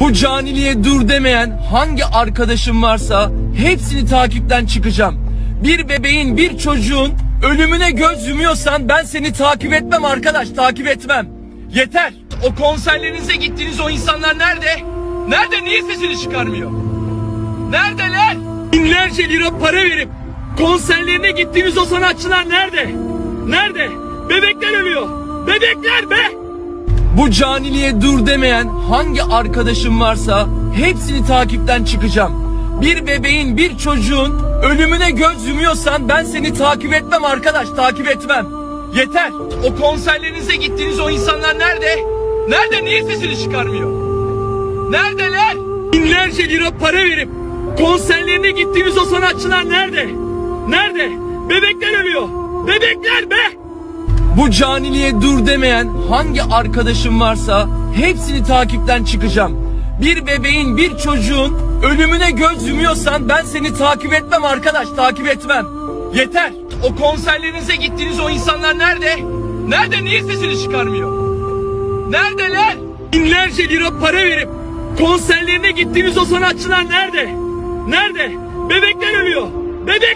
Bu caniliğe dur demeyen hangi arkadaşım varsa hepsini takipten çıkacağım. Bir bebeğin, bir çocuğun ölümüne göz yumuyorsan ben seni takip etmem arkadaş, takip etmem. Yeter. O konserlerinize gittiğiniz o insanlar nerede? Nerede? Niye sesini çıkarmıyor? Neredeler? Binlerce lira para verip konserlerine gittiğimiz o sanatçılar nerede? Nerede? Bebekler ölüyor. Bebekler be! Bu caniliğe dur demeyen hangi arkadaşım varsa hepsini takipten çıkacağım. Bir bebeğin, bir çocuğun ölümüne göz yumuyorsan ben seni takip etmem arkadaş, takip etmem. Yeter. O konserlerinize gittiğiniz o insanlar nerede? Nerede? Niye sesini çıkarmıyor? Neredeler? Binlerce lira para verip konserlerine gittiğimiz o sanatçılar nerede? Nerede? Bebekler ölüyor. Bebekler be! Bu caniliğe dur demeyen hangi arkadaşım varsa hepsini takipten çıkacağım. Bir bebeğin, bir çocuğun ölümüne göz yumuyorsan ben seni takip etmem arkadaş, takip etmem. Yeter. O konserlerinize gittiğiniz o insanlar nerede? Nerede? Niye sesini çıkarmıyor? Neredeler? Binlerce lira para verip konserlerine gittiğimiz o sanatçılar nerede? Nerede? Bebekler ölüyor. Bebekler be!